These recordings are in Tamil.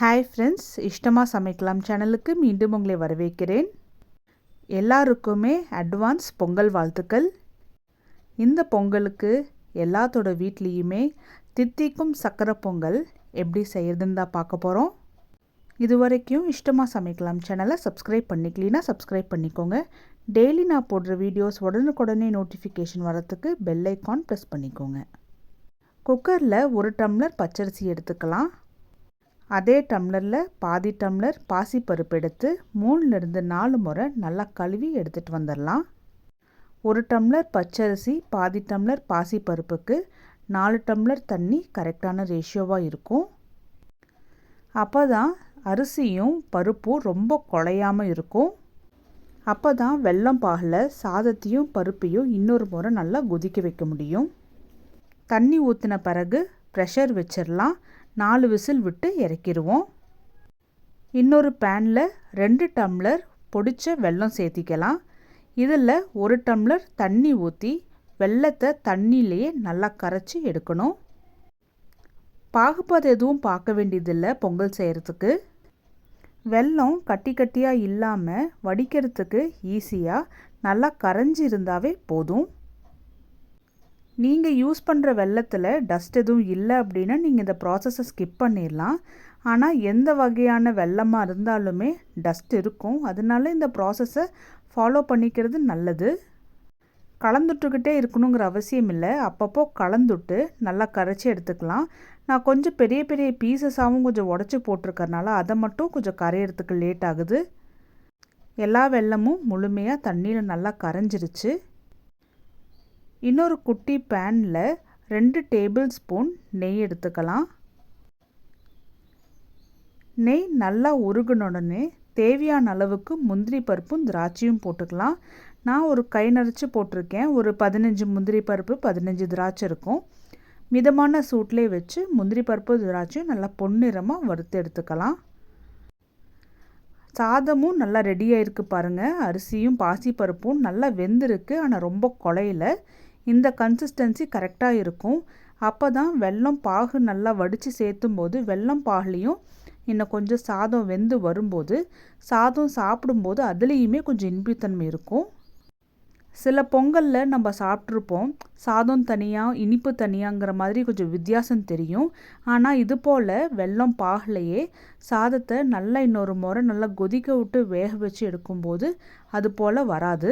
ஹாய் ஃப்ரெண்ட்ஸ் இஷ்டமாக சமைக்கலாம் சேனலுக்கு மீண்டும் உங்களை வரவேற்கிறேன். எல்லாருக்குமே அட்வான்ஸ் பொங்கல் வாழ்த்துக்கள். இந்த பொங்கலுக்கு எல்லாத்தோட வீட்லேயுமே தித்திக்கும் சக்கரை பொங்கல் எப்படி செய்கிறதுன்னு தான் பார்க்க போகிறோம் இது வரைக்கும் இஷ்டமாக சமைக்கலாம் சேனலை சப்ஸ்கிரைப் பண்ணிக்கலினா சப்ஸ்கிரைப் பண்ணிக்கோங்க. டெய்லி நான் போடுற வீடியோஸ் உடனுக்குடனே நோட்டிஃபிகேஷன் வரத்துக்கு பெல் ஐக்கான் ப்ரெஸ் பண்ணிக்கோங்க. குக்கரில் ஒரு டம்ளர் பச்சரிசி எடுத்துக்கலாம். அதே டம்ளரில் பாதி டம்ளர் பாசிப்பருப்பு எடுத்து மூணுலேருந்து நாலு முறை நல்லா கழுவி எடுத்துகிட்டு வந்துடலாம் ஒரு டம்ளர் பச்சரிசி பாதி டம்ளர் பாசிப்பருப்புக்கு நாலு டம்ளர் தண்ணி கரெக்டான ரேஷியோவாக இருக்கும். அப்போ தான் அரிசியும் பருப்பும் ரொம்ப குழையாமல் இருக்கும். அப்போ தான் வெள்ளம் பாகில் சாதத்தையும் பருப்பையும் இன்னொரு முறை நல்லா கொதிக்க வைக்க முடியும். தண்ணி ஊற்றின பிறகு ப்ரெஷர் வச்சிடலாம் நாலு விசில் விட்டு இறக்கிடுவோம் இன்னொரு பேனில் ரெண்டு டம்ளர் பொடிச்ச வெல்லம் சேர்த்திக்கலாம். இதில் ஒரு டம்ளர் தண்ணி ஊற்றி வெள்ளத்தை தண்ணியிலேயே நல்லா கரைச்சி எடுக்கணும். பாகுபாதை எதுவும் பார்க்க வேண்டியதில்லை பொங்கல் செய்கிறதுக்கு வெல்லம் கட்டி கட்டியாக இல்லாமல் வடிக்கிறதுக்கு ஈஸியாக நல்லா கரைஞ்சி இருந்தாவே போதும். நீங்கள் யூஸ் பண்ணுற வெள்ளத்தில் டஸ்ட் எதுவும் இல்லை அப்படின்னா நீங்கள் இந்த ப்ராசஸை ஸ்கிப் பண்ணிடலாம் ஆனால் எந்த வகையான வெள்ளமாக இருந்தாலுமே டஸ்ட் இருக்கும். அதனால இந்த ப்ராசஸை ஃபாலோ பண்ணிக்கிறது நல்லது. கலந்துட்டுக்கிட்டே இருக்கணுங்கிற அவசியம் இல்லை. அப்பப்போ கலந்துட்டு நல்லா கரைச்சி எடுத்துக்கலாம். நான் கொஞ்சம் பெரிய பெரிய பீசஸாகவும் கொஞ்சம் உடச்சி போட்டிருக்கறனால அதை மட்டும் கொஞ்சம் கரையிறதுக்கு லேட் ஆகுது. எல்லா வெள்ளமும் முழுமையாக தண்ணியில் நல்லா கரைஞ்சிருச்சு. இன்னொரு குட்டி பேனில் ரெண்டு டேபிள் ஸ்பூன் நெய் எடுத்துக்கலாம். நெய் நல்லா உருகுன தேவையான அளவுக்கு முந்திரி பருப்பும் திராட்சையும் போட்டுக்கலாம். நான் ஒரு கை நரைச்சி போட்டிருக்கேன். ஒரு பதினஞ்சு முந்திரி பருப்பு பதினஞ்சு திராட்சை இருக்கும். மிதமான சூட்லேயே வச்சு முந்திரி பருப்பு திராட்சையும் நல்லா பொன்னிறமாக வறுத்து எடுத்துக்கலாம். சாதமும் நல்லா ரெடி இருக்குது பாருங்கள் அரிசியும் பாசிப்பருப்பும் நல்லா வெந்திருக்கு. ஆனால் ரொம்ப குழையில. இந்த கன்சிஸ்டன்சி கரெக்டாக இருக்கும். அப்போ தான் வெல்லம் பாகு நல்லா வடித்து சேர்த்தும் போது வெல்லம் பாகுலேயும் இன்னும் கொஞ்சம் சாதம் வெந்து வரும்போது சாதம் சாப்பிடும்போது அதுலேயுமே கொஞ்சம் இனிப்புத்தன்மை இருக்கும். சில பொங்கலில் நம்ம சாப்பிட்ருப்போம் சாதம் தனியாக இனிப்பு தனியாங்கிற மாதிரி கொஞ்சம் வித்தியாசம் தெரியும். ஆனால் இது போல் வெல்லம் பாகலையே சாதத்தை நல்லா இன்னொரு முறை நல்லா கொதிக்க விட்டு வேக வச்சு எடுக்கும்போது அது போல் வராது.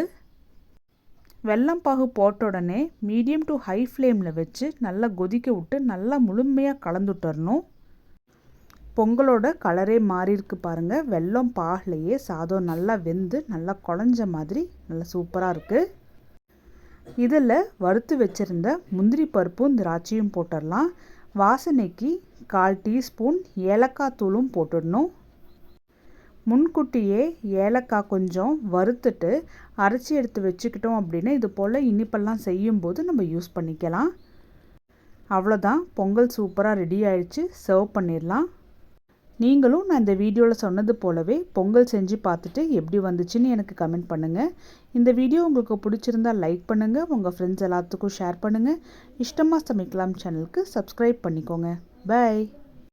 வெல்லம் பாகு போட்ட உடனே மீடியம் டு ஹை ஃப்ளேமில் வச்சு நல்லா கொதிக்க விட்டு நல்லா முழுமையாக கலந்துட்டுறணும் பொங்கலோட கலரே மாறியிருக்கு பாருங்கள் வெல்லம் பாகுலையே சாதம் நல்லா வெந்து நல்லா குழஞ்ச மாதிரி நல்லா சூப்பராக இருக்குது இதில் வறுத்து வச்சுருந்த முந்திரி பருப்பும் திராட்சையும் போட்டுடலாம். வாசனைக்கு கால் டீஸ்பூன் ஏலக்காய் தூளும் போட்டுடணும். முன்கூட்டியே ஏலக்காய் கொஞ்சம் வறுத்துட்டு அரைச்சி எடுத்து வச்சுக்கிட்டோம் அப்படின்னா இது போல் இனிப்பெல்லாம் செய்யும்போது நம்ம யூஸ் பண்ணிக்கலாம். அவ்வளோதான். பொங்கல் சூப்பராக ரெடி ஆயிடுச்சு. சர்வ் பண்ணிடலாம். நீங்களும் நான் இந்த வீடியோவில் சொன்னது போலவே பொங்கல் செஞ்சு பார்த்துட்டு எப்படி வந்துச்சுன்னு எனக்கு கமெண்ட் பண்ணுங்கள் இந்த வீடியோ உங்களுக்கு பிடிச்சிருந்தால் லைக் பண்ணுங்கள் உங்கள் ஃப்ரெண்ட்ஸ் எல்லாத்துக்கும் ஷேர் பண்ணுங்கள் இஷ்டமாக சமைக்கலாம் சேனலுக்கு சப்ஸ்கிரைப் பண்ணிக்கோங்க. பாய்